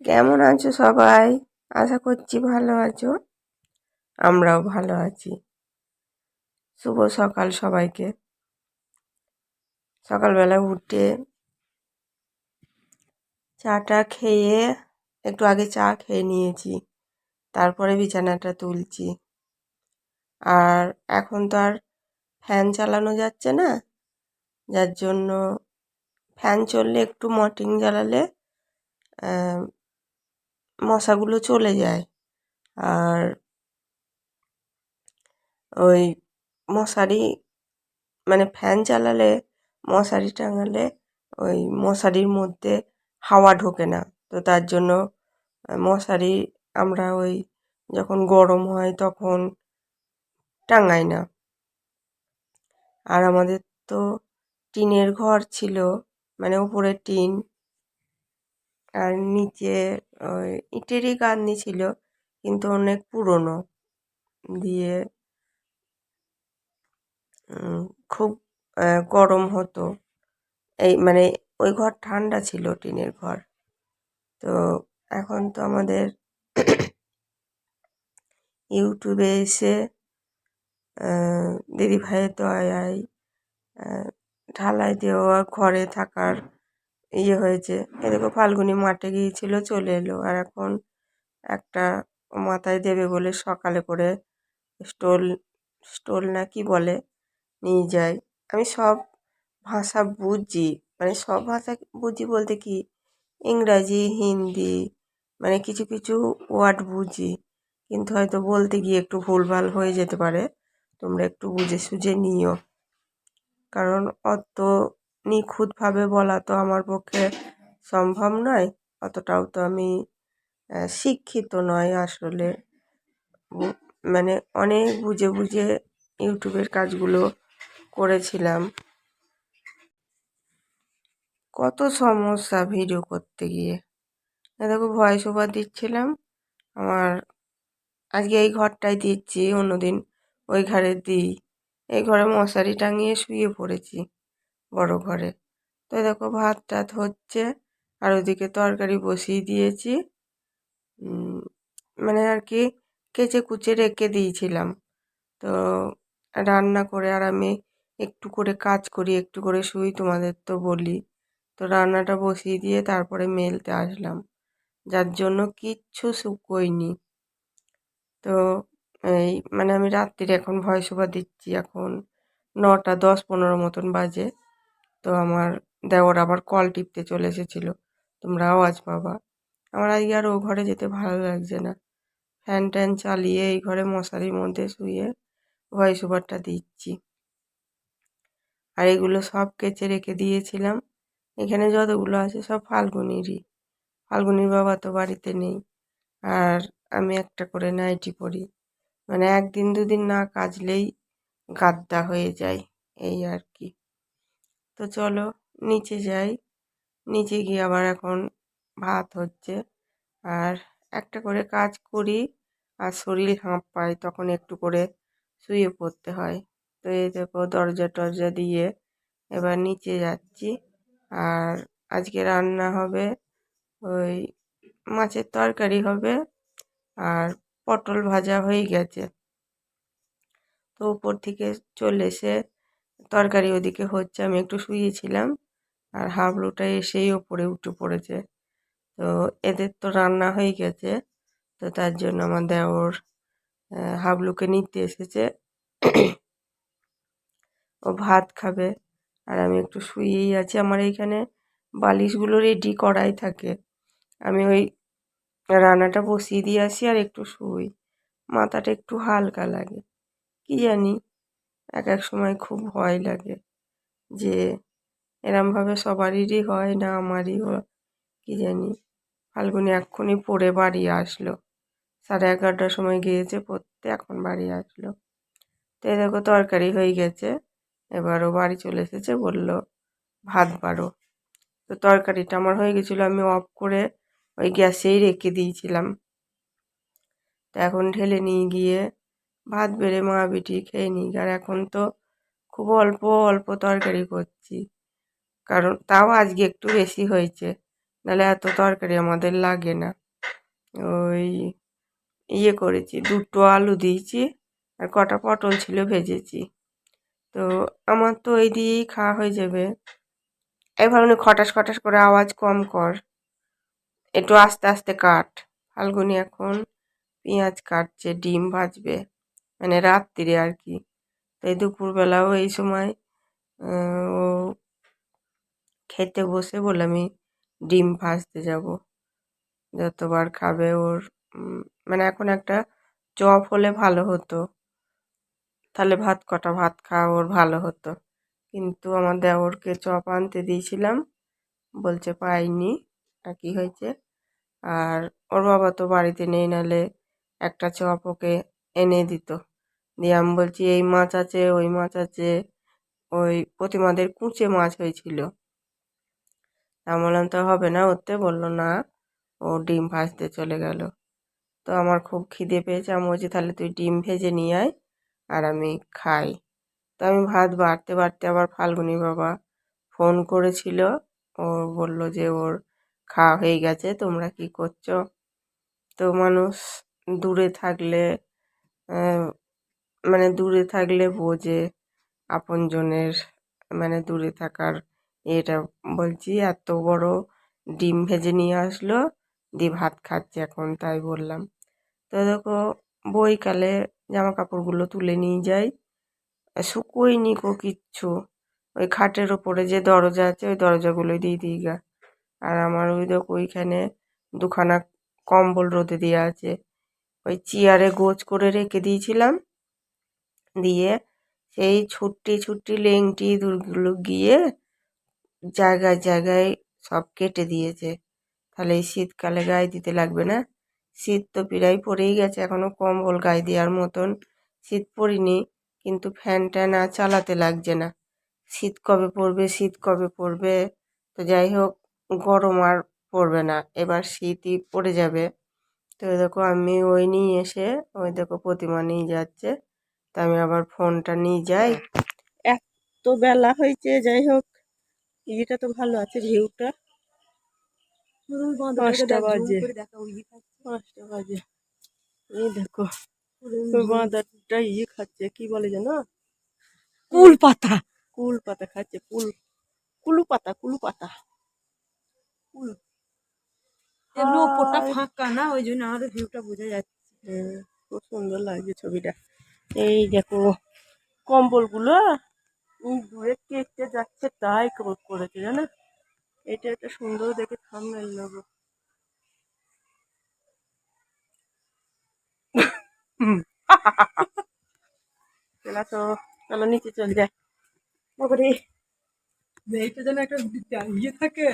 কেমন আছো সবাই? আশা করছি ভালো আছো। আমরাও ভালো আছি। শুভ সকাল সবাইকে। সকালবেলা উঠে চাটা খেয়ে একটু আগে চা খেয়ে নিয়েছি, তারপরে বিছানাটা তুলছি। আর এখন তো আর ফ্যান চালানো যাচ্ছে না, যার জন্য ফ্যান চললে একটু মর্টিন জ্বালালে মশাগুলো চলে যায়। আর ওই মশারি মানে ফ্যান চালালে, মশারি টাঙালে ওই মশারির মধ্যে হাওয়া ঢোকে না। তো তার জন্য মশারি আমরা ওই যখন গরম হয় তখন টাঙাই না। আর আমাদের তো টিনের ঘর ছিল মানে উপরে টিন আর নিচে ওই ইটেরই গাঁথনি ছিল, কিন্তু অনেক পুরনো। দিয়ে খুব গরম হতো। এই মানে ওই ঘর ঠান্ডা ছিল, টিনের ঘর। তো এখন তো আমাদের ইউটিউবে এসে দিদিভাইয়ের দয়ায় ঢালাই দেওয়া, ঘরে থাকার ইয়ে হয়েছে। এদিকে ফাল্গুনি মাঠে গিয়েছিল, চলে এলো। আর এখন একটা মাথায় দেবে বলে সকালে করে স্টোল স্টোল না কি বলে, নিয়ে যায়। আমি সব ভাষা বুঝি মানে সব ভাষা বুঝি বলতে কি, ইংরাজি, হিন্দি মানে কিছু কিছু ওয়ার্ড বুঝি। কিন্তু হয়তো বলতে গিয়ে একটু ভুলভাল হয়ে যেতে পারে। তোমরা একটু বুঝে সুঝে নিও। কারণ অত নিখুঁতভাবে বলা তো আমার পক্ষে সম্ভব নয়, অতটাও তো আমি শিক্ষিত নয় আসলে। মানে অনেক বুঝে বুঝে ইউটিউবের কাজগুলো করেছিলাম। কত সমস্যা ভিডিও করতে গিয়ে। দেখো ভয়েস ওভার দিচ্ছিলাম, আমার আজকে এই ঘরটায় দিচ্ছি, অন্যদিন ওই ঘরে দিই। এই ঘরে মশারি টাঙিয়ে শুয়ে পড়েছি। বড় ঘরে। তো দেখো ভাত টাত হচ্ছে, আর ওদিকে তরকারি বসিয়ে দিয়েছি। মানে আর কি কেচে কুচে রেখে দিয়েছিলাম। তো রান্না করে আর আমি একটু করে কাজ করি, একটু করে শুই, তোমাদের তো বলি। তো রান্নাটা বসিয়ে দিয়ে তারপরে মেলতে আসলাম। যার জন্য কিচ্ছু শুকোয়নি। তো এই মানে আমি রাত্রির এখন ভয়েস ওভার দিচ্ছি। এখন নটা দশ পনেরো মতন বাজে। তো আমার দেওর আবার কল টিপতে চলে এসেছিল। তোমরা আওয়াজ পাবা। আমার আজকে আর ও ঘরে যেতে ভালো লাগছে না। ফ্যান ট্যান চালিয়ে এই ঘরে মশারির মধ্যে শুয়ে ভয়েস ওভারটা দিচ্ছি। আর এগুলো সব কেচে রেখে দিয়েছিলাম। এখানে যতগুলো আছে সব ফাল্গুনিরই। ফাল্গুনির বাবা তো বাড়িতে নেই। আর আমি একটা করে নাইটি পরি মানে একদিন দুদিন না কাচলেই গাদ্দা হয়ে যায়। এই আর কি। তো চলো নিচে যাই। নিচে গিয়ে আবার এখন ভাত হচ্ছে। আর একটা করে কাজ করি আর শরীর হাঁপ পায়, তখন একটু করে শুয়ে পড়তে হয়। তো এই দেখো দরজা টরজা দিয়ে এবার নিচে যাচ্ছি। আর আজকে রান্না হবে ওই মাছের তরকারি হবে আর পটল ভাজা হয়ে গেছে। তো উপর থেকে চলে এসে তরকারি ওদিকে হচ্ছে, আমি একটু শুয়েছিলাম আর হাবলুটা এসেই ওপরে উঠে পড়েছে। তো এদের তো রান্না হয়ে গেছে, তো তার জন্য আমার দেওর হাবলুকে নিতে এসেছে। ও ভাত খাবে আর আমি একটু শুয়েই আছি। আমার এইখানে বালিশগুলো রেডি করাই থাকে। আমি ওই রান্নাটা বসিয়ে দিয়ে আসি আর একটু শুই। মাথাটা একটু হালকা লাগে। কী জানি এক এক সময় খুব ভয় লাগে যে এরমভাবে সবারই হয় না আমারই কী জানি। ফাল্গুনি এক্ষুনি পড়ে বাড়ি আসলো। সাড়ে এগারোটার সময় গিয়েছে পড়তে, এখন বাড়ি আসলো। তো দেখো তরকারি হয়ে গেছে। এবারও বাড়ি চলে এসেছে, বলল, ভাত বাড়ো। তো তরকারিটা আমার হয়ে গেছিল, আমি অফ করে ওই গ্যাসেই রেখে দিয়েছিলাম। তো এখন ঢেলে নিয়ে গিয়ে ভাত বেড়ে মা বিটি খেয়ে নিই আর এখন তো খুব অল্প অল্প তরকারি করছি। কারণ তাও আজকে একটু বেশি হয়েছে। নাহলে এত তরকারি আমাদের লাগে না। ওই ইয়ে করেছি, দুটো আলু দিয়েছি আর কটা পটল ছিল ভেজেছি। তো আমার তো এই দিয়েই খাওয়া হয়ে যাবে। এবার উনি খটাস খটাস করে আওয়াজ কম কর। একটু আস্তে আস্তে কাট। ফাল্গুনি এখন পেঁয়াজ কাটছে, ডিম ভাজবে। মানে রাত্রিরে আর কি। তাই দুপুরবেলাও এই সময় ও খেতে বসে বলে আমি ডিম ভাজতে যাব। যতবার খাবে ওর মানে এখন একটা চপ হলে ভালো হতো। তাহলে ভাত কটা ভাত খাওয়া ওর ভালো হতো। কিন্তু আমার দেওরকে চপ আনতে দিয়েছিলাম, বলছে পাইনি, আর কি হয়েছে? আর ওর বাবা তো বাড়িতে নেই নালে একটা চপ ওকে এনে দিত। দিয়ে আমি বলছি, এই মাছ আছে, ওই মাছ আছে, ওই প্রতিমাদের কুঁচে মাছ হয়েছিল। আমি বললাম, তো হবে না? ওতে বলল, না, ও ডিম ভাজতে চলে গেল। তো আমার খুব খিদে পেয়েছে। আমি বলছি, তাহলে তুই ডিম ভেজে নিয়ে আয় আর আমি খাই। তো আমি ভাত বাড়তে বাড়তে আবার ফাল্গুনি বাবা ফোন করেছিল। ও বলল যে, ওর খাওয়া হয়ে গেছে, তোমরা কি করছ? তো মানুষ দূরে থাকলে মানে দূরে থাকলে বোঝে আপনজনের মানে দূরে থাকার এটা বলছি, এত বড় ডিম ভেজে নিয়ে আসলো, দিয়ে ভাত খাচ্ছে এখন, তাই বললাম। তো দেখো, বইকালে জামা কাপড়গুলো তুলে নিয়ে যাই, শুকোয়নি কো কিচ্ছু। ওই খাটের ওপরে যে দরজা আছে, ওই দরজাগুলোই দিয়ে দিই গা। আর আমার ওই দেখো, ওইখানে দুখানা কম্বল রোদে দেওয়া আছে। ওই চেয়ারে গোছ করে রেখে দিয়েছিলাম। দিয়ে সেই ছুট্টি ছুট্টি লেংটি দূরগুলো গিয়ে জায়গায় জায়গায় সব কেটে দিয়েছে। তাহলে এই শীতকালে গায়ে দিতে লাগবে না। শীত তো প্রায় পড়েই গেছে এখনও কম্বল গায়ে দেওয়ার মতন। শীত পড়িনি, কিন্তু ফ্যান ট্যান আর চালাতে লাগছে না। শীত কবে পড়বে, শীত কবে পড়বে? তো যাই হোক, গরম আর পড়বে না। এবার শীতই পড়ে যাবে। তো দেখো আমি ওই নিয়ে এসে ওই দেখো প্রতিমা নিয়ে যাচ্ছে। তা আমি আবার ফোনটা নিয়ে যাই। এত বেলা হয়েছে যাই হোক। ইয়েটা তো ভালো আছে ভিউটা। পাঁচটা বাজে। পাঁচটা বাজে। এই দেখো বাঁদরটা ইয়ে খাচ্ছে কি বলে যেন? কুল পাতা। কুল পাতা খাচ্ছে কুল কুলু পাতা কুলু পাতা। কুল। এগুলো ওপরটা ফাঁকা না ওই জন্য আরও ভিউটা বোঝা যাচ্ছে। খুব সুন্দর লাগছে ছবিটা। এই দেখো কম্বলগুলো দূরে কেটে যাচ্ছে তাই করেছে জানো? এটা একটা সুন্দর দেখে থামনেল নেব। হুম। তো চলো নিচে চলে যায় বাবারে এইটা যেন একটা ইয়ে থাকে?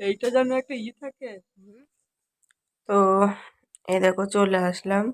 এইটা যেন একটা ইয়ে থাকে। তো এই দেখো চলে আসলাম।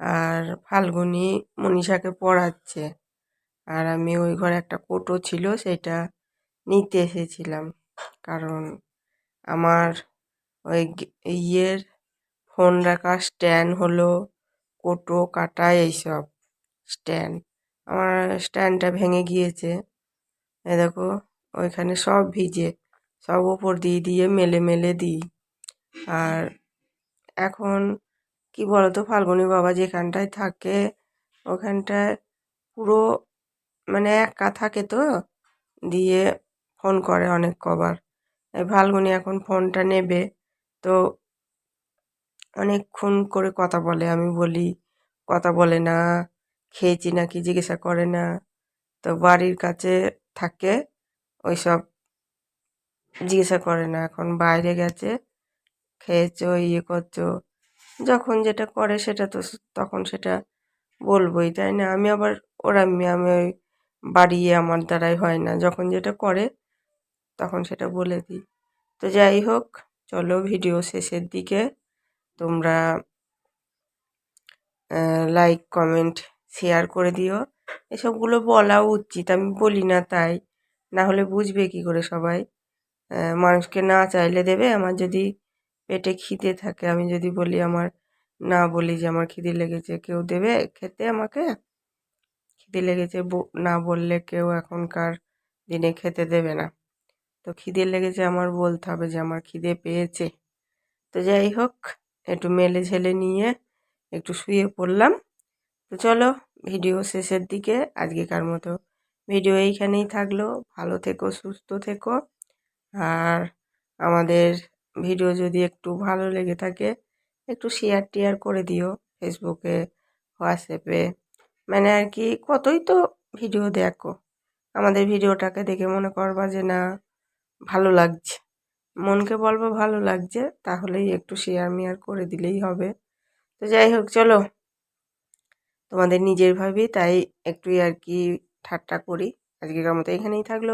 আর ফাল্গুনি মনীষাকে পড়াচ্ছে। আর আমি ওই ঘরে একটা কোটো ছিল সেটা নিতে এসেছিলাম। কারণ আমার ওই ইয়ের ফোন রাখার স্ট্যান্ড হলো কোটো কাটা এইসব স্ট্যান্ড। আমার স্ট্যান্ডটা ভেঙে গিয়েছে। এ দেখো ওইখানে সব ভিজে। সব ওপর দিয়ে দিয়ে মেলে মেলে দিই। আর এখন কি বলতো, ফাল্গুনি বাবা যেখানটায় থাকে, ওখানটায় পুরো মানে একা থাকে তো, দিয়ে ফোন করে অনেক কবার। ফাল্গুনি এখন ফোনটা নেবে, তো অনেকক্ষণ করে কথা বলে, আমি বলি, কথা বলে না, খেয়েছি নাকি, জিজ্ঞাসা করে না। তো বাড়ির কাছে থাকে, ওইসব জিজ্ঞাসা করে না, এখন বাইরে গেছে, খেয়েছো ইয়ে করছ, যখন যেটা করে সেটা তো তখন সেটা বলবোই, তাই না? আমি আবার ওরামি আমি ওই বাড়িয়ে আমার দ্বারাই হয় না, যখন যেটা করে তখন সেটা বলে দিই। তো যাই হোক, চলো ভিডিও শেষের দিকে, তোমরা লাইক কমেন্ট শেয়ার করে দিও। এসবগুলো বলা উচিত, আমি বলি না তাই, না হলে বুঝবে কি করে সবাই। মানুষকে না চাইলে দেবে। আমার যদি পেটে খিদে থাকে, আমি যদি বলি, আমার না বলি যে আমার খিদে লেগেছে, কেউ দেবে? খেতে আমাকে খিদে লেগেছে না বললে কেউ এখনকার দিনে খেতে দেবে না। তো খিদে লেগেছে আমার বলতে হবে যে আমার খিদে পেয়েছে। তো যাই হোক, একটু মেলে ঝেলে নিয়ে একটু শুয়ে পড়লাম। তো চলো, ভিডিও শেষের দিকে। আজকেকার মতো ভিডিও এইখানেই থাকল। ভালো থেকো, সুস্থ থেকো। আর আমাদের ভিডিও যদি একটু ভালো লেগে থাকে, একটু শেয়ার টিয়ার করে দিও ফেসবুকে হোয়াটসঅ্যাপে মানে আর কি, কতই তো ভিডিও দেখো। আমাদের ভিডিওটাকে দেখে মনে করবা যে না, ভালো লাগছে। মনকে বলব ভালো লাগছে, তাহলেই একটু শেয়ার মেয়ার করে দিলেই হবে। তো যাই হোক, চলো। তোমাদের নিজের ভাবি, তাই একটু আর কি ঠাট্টা করি। আজকের মতো এখানেই থাকল।